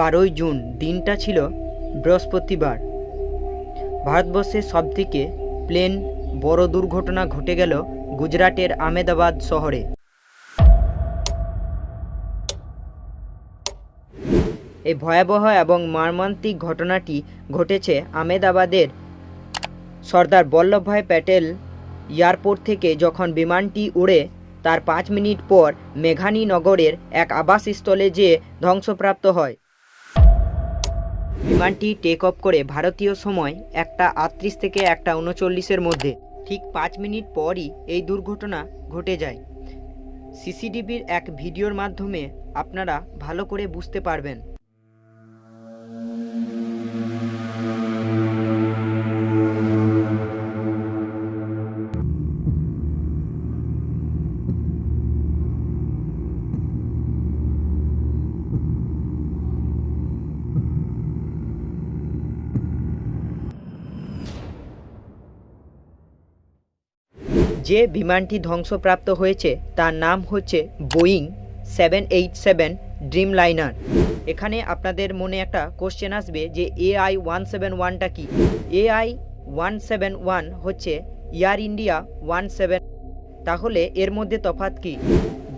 বারোই জুন দিনটা ছিল বৃহস্পতিবার। ভারতবর্ষের সবথেকে প্লেন বড় দুর্ঘটনা ঘটে গেল গুজরাটের আমেদাবাদ শহরে। এই ভয়াবহ এবং মর্মান্তিক ঘটনাটি ঘটেছে আমেদাবাদের সর্দার বল্লভভাই প্যাটেল এয়ারপোর্ট থেকে যখন বিমানটি উড়ে, তার পাঁচ মিনিট পর মেঘানী নগরের এক আবাসস্থলে যেয়ে ধ্বংসপ্রাপ্ত হয়। বিমানটি টেক অফ করে ভারতীয় সময় একটা আটত্রিশ থেকে একটা উনচল্লিশের মধ্যে। ঠিক পাঁচ মিনিট পরই এই দুর্ঘটনা ঘটে যায়। সিসিটিভির এক ভিডিওর মাধ্যমে আপনারা ভালো করে বুঝতে পারবেন। যে বিমানটি ধ্বংসপ্রাপ্ত হয়েছে, তার নাম হচ্ছে Boeing seven eight seven Dreamliner এখানে আপনাদের মনে একটা কোশ্চেন আসবে যে এআই ওয়ান সেভেন ওয়ানটা কি? এআই ওয়ান সেভেন ওয়ান হচ্ছে এয়ার ইন্ডিয়া ওয়ান সেভেন তাহলে এর মধ্যে তফাত কি?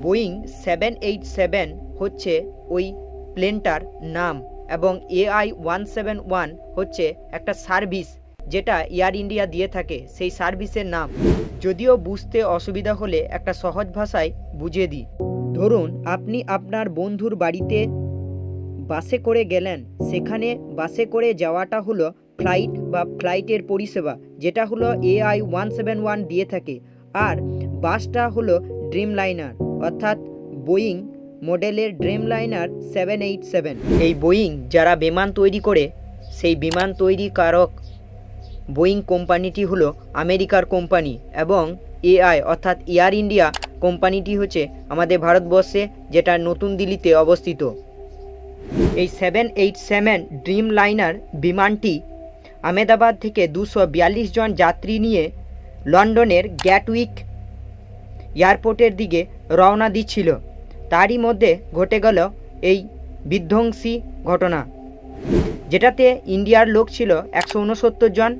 বোয়িং সেভেন এইট সেভেন হচ্ছে ওই প্লেনটার নাম এবং এআই ওয়ান সেভেন ওয়ান হচ্ছে একটা সার্ভিস যেটা এয়ার ইন্ডিয়া দিয়ে থাকে, সেই সার্ভিসের নাম। যদিও বুঝতে অসুবিধা হলে একটা সহজ ভাষায় বুঝিয়ে দিই। ধরুন, আপনি আপনার বন্ধুর বাড়িতে বাসে করে গেলেন। সেখানে বাসে করে যাওয়াটা হলো ফ্লাইট বা ফ্লাইটের পরিষেবা, যেটা হলো এআই ওয়ান সেভেন ওয়ান দিয়ে থাকে। আর বাসটা হলো ড্রিম লাইনার অর্থাৎ বোয়িং মডেলের dream liner seven eight seven এই বোয়িং যারা বিমান তৈরি করে, সেই বিমান তৈরি কারক বোয়িং কোম্পানিটি হলো আমেরিকার কোম্পানি এবং এআই অর্থাৎ এয়ার ইন্ডিয়া কোম্পানিটি হচ্ছে আমাদের ভারতবর্ষে, যেটা নতুন দিল্লিতে অবস্থিত। এই seven eight seven dream liner বিমানটি আমেদাবাদ থেকে দুশো জন যাত্রী নিয়ে লন্ডনের গ্যাটউইক এয়ারপোর্টের দিকে রওনা দিচ্ছিল। তারই মধ্যে ঘটে গেল এই বিধ্বংসী ঘটনা। যেটাতে ইন্ডিয়ার লোক ছিল একশো উনসত্তর জন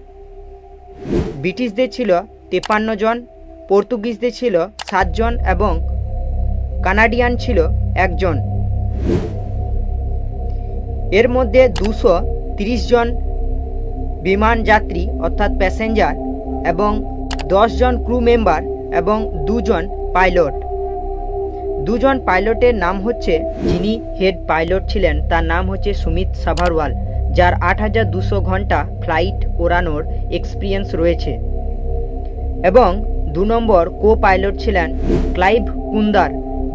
ব্রিটিশদের ছিল তেপান্ন জন, পর্তুগিজদের ছিল সাতজন এবং কানাডিয়ান ছিল একজন এর মধ্যে দুশো জন বিমান যাত্রী অর্থাৎ প্যাসেঞ্জার এবং জন ক্রু মেম্বার এবং দুজন পাইলট। দুজন পাইলটের নাম হচ্ছে যিনি হেড পাইলট ছিলেন, তার নাম হচ্ছে সুমিত সাভারওয়াল। যার আট হাজার দুশো ঘণ্টা ফ্লাইট ওড়ানোর এক্সপিরিয়েন্স রয়েছে। এবং দু নম্বর কো পাইলট ছিলেন ক্লাইভ কুন্দার,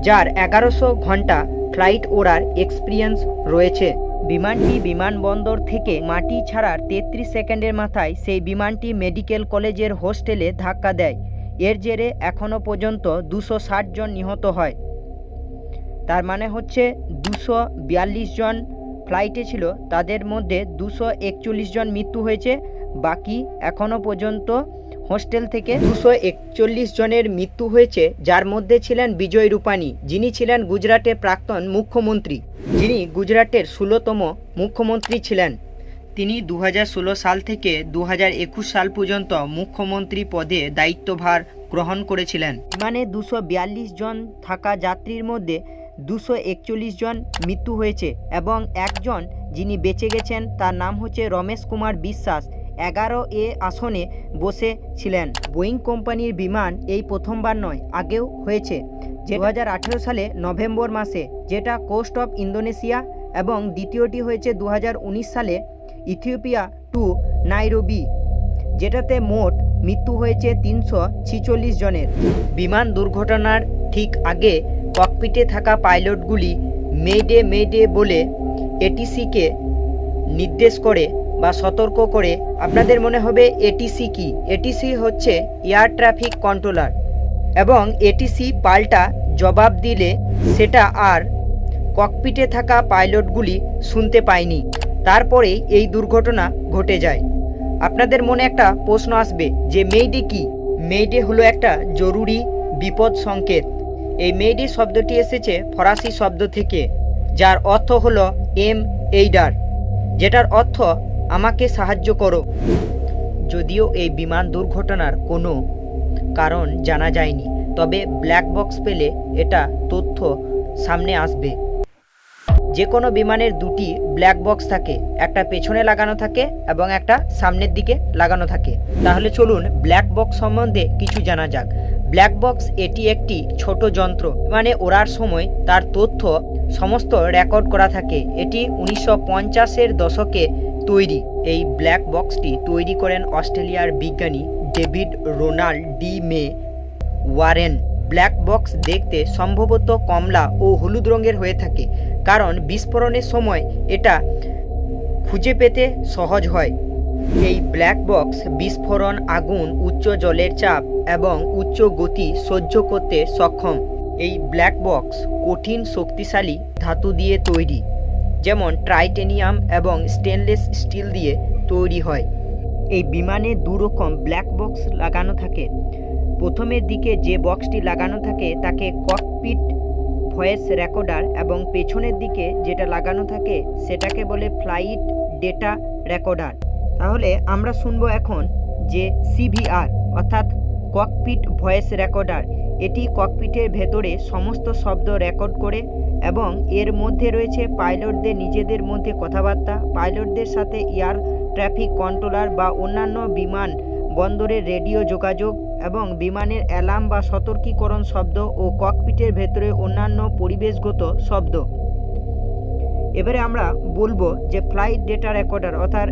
যার এগারোশো ঘণ্টা ফ্লাইট ওড়ার এক্সপিরিয়েন্স রয়েছে। বিমানটি বিমানবন্দর থেকে মাটি ছাড়ার তেত্রিশ সেকেন্ডের মাথায় সেই বিমানটি মেডিকেল কলেজের হোস্টেলে ধাক্কা দেয়। এর জেরে এখনও পর্যন্ত দুশো জন নিহত হয়। তার মানে হচ্ছে দুশো জন ফ্লাইটে ছিল, তাদের মধ্যে দুশো একচল্লিশ জন মৃত্যু হয়েছে, বাকি এখনও পর্যন্ত হোস্টেল থেকে দুশো একচল্লিশ জনের মৃত্যু হয়েছে, যার মধ্যে ছিলেন বিজয় রূপানী, যিনি ছিলেন গুজরাটের প্রাক্তন মুখ্যমন্ত্রী। যিনি গুজরাটের ষোলোতম মুখ্যমন্ত্রী ছিলেন। তিনি দু হাজার ষোলো সাল থেকে দু হাজার একুশ সাল পর্যন্ত মুখ্যমন্ত্রী পদে দায়িত্বভার গ্রহণ করেছিলেন। বিমানে দুশো জন থাকা যাত্রীর মধ্যে দুশো জন মৃত্যু হয়েছে এবং একজন যিনি বেঁচে গেছেন তার নাম হচ্ছে রমেশ কুমার বিশ্বাস। এগারো এ আসনে বসে ছিলেন। বোয়িং কোম্পানির বিমান এই প্রথমবার নয়, আগেও হয়েছে। যে দু সালে নভেম্বর মাসে, যেটা কোস্ট অফ ইন্দোনেশিয়া এবং দ্বিতীয়টি হয়েছে দু হাজার উনিশ সালে ইথিওপিয়া টু নাইরোবি, যেটাতে মোট মৃত্যু হয়েছে তিনশো জনের। বিমান দুর্ঘটনার ঠিক আগে ককপিটে থাকা পাইলটগুলি মেডে মেডে বলে এটিসিকে নির্দেশ করে বা সতর্ক করে। আপনাদের মনে হবে এটিসি কি? এটিসি হচ্ছে এয়ার ট্রাফিক কন্ট্রোলার এবং এটিসি পাল্টা জবাব দিলে সেটা আর ককপিটে থাকা পাইলটগুলি শুনতে পায়নি। তারপরেই এই দুর্ঘটনা ঘটে যায়। আপনাদের মনে একটা প্রশ্ন আসবে যে মেইডে কি? মেইডে হলো একটা জরুরি বিপদ সংকেত। এই মেইডে শব্দটি এসেছে ফরাসি শব্দ থেকে, যার অর্থ হলো এম এইডার, যেটার অর্থ আমাকে সাহায্য করো। যদিও এই বিমান দুর্ঘটনার কোনো কারণ জানা যায়নি, তবে ব্ল্যাক বক্স পেলে এটা তথ্য সামনে আসবে। যে কোনো বিমানের দুটি ব্ল্যাক বক্স থাকে, একটা পেছনে লাগানো থাকে এবং একটা সামনের দিকে লাগানো থাকে। তাহলে চলুন ব্ল্যাক বক্স সম্বন্ধে কিছু জানা যাক। ব্ল্যাক বক্স এটি একটি ছোট যন্ত্র। মানে ওড়ার সময় তার তথ্য সমস্ত রেকর্ড করা থাকে। এটি উনিশশো পঞ্চাশের দশকে তৈরি। এই ব্ল্যাক বক্সটি তৈরি করেন অস্ট্রেলিয়ার বিজ্ঞানী David Ronald de Mey Warren. Black box দেখতে সম্ভবত কমলা ও হলুদ রঙের হয়ে থাকে। কারণ বিস্ফোরণের সময় এটা খুঁজে পেতে সহজ হয়। এই ব্ল্যাক বক্স বিস্ফোরণ আগুন উচ্চ জলের চাপ এবং উচ্চ গতি সহ্য করতে সক্ষম। এই ব্ল্যাক বক্স কঠিন শক্তিশালী ধাতু দিয়ে তৈরি, যেমন ট্রাইটেনিয়াম এবং স্টেনলেস স্টিল দিয়ে তৈরি হয়। এই বিমানে দু রকম ব্ল্যাক বক্স লাগানো থাকে। প্রথমের দিকে যে বক্সটি লাগানো থাকে, তাকে ককপিট ভয়েস রেকর্ডার এবং পেছনের দিকে যেটা লাগানো থাকে, সেটাকে বলে ফ্লাইট ডেটা রেকর্ডার তাহলে আমরা শুনব এখন যে সিভিআর, অর্থাৎ ককপিট ভয়েস রেকর্ডার, এটি ককপিটের ভেতরে সমস্ত শব্দ রেকর্ড করে এবং এর মধ্যে রয়েছে পাইলটদের নিজেদের মধ্যে কথাবার্তা, পাইলটদের সাথে এয়ার ট্রাফিক কন্ট্রোলার বা অন্যান্য বিমান বন্দরের রেডিও যোগাযোগ এবং বিমানের অ্যালার্ম বা সতর্কীকরণ শব্দ ও ককপিটের ভেতরে অন্যান্য পরিবেশগত শব্দ। এবারে আমরা বলব যে ফ্লাইট ডেটা রেকর্ডার, অর্থাৎ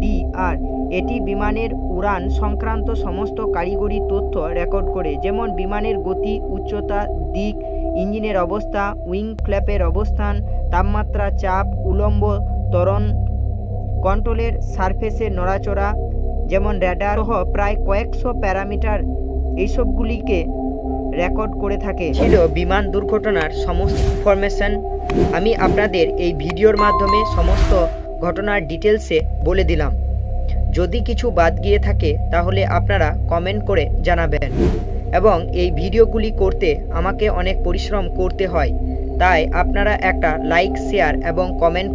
এফডিআর এটি বিমানের উড়ান সংক্রান্ত সমস্ত কারিগরি তথ্য রেকর্ড করে, যেমন বিমানের গতি, উচ্চতা, দিক, ইঞ্জিনের অবস্থা, উইং ফ্ল্যাপের অবস্থান, তাপমাত্রা, চাপ, উলম্ব ত্বরণ, কন্ট্রোলের সারফেসের নড়াচড়া, যেমন র্যাডার সহ প্রায় কয়েকশো প্যারামিটার এইসবগুলিকে রেকর্ড করে থাকে। ছিল বিমান দুর্ঘটনার সমস্ত ইনফরমেশন। আমি আপনাদের এই ভিডিওর মাধ্যমে সমস্ত ঘটনার ডিটেলসে বলে দিলাম। যদি কিছু বাদ গিয়ে থাকে, তাহলে আপনারা কমেন্ট করে জানাবেন। এবং এই ভিডিওগুলি করতে আমাকে অনেক পরিশ্রম করতে হয়। তাই আপনারা একটা লাইক, শেয়ার এবং কমেন্ট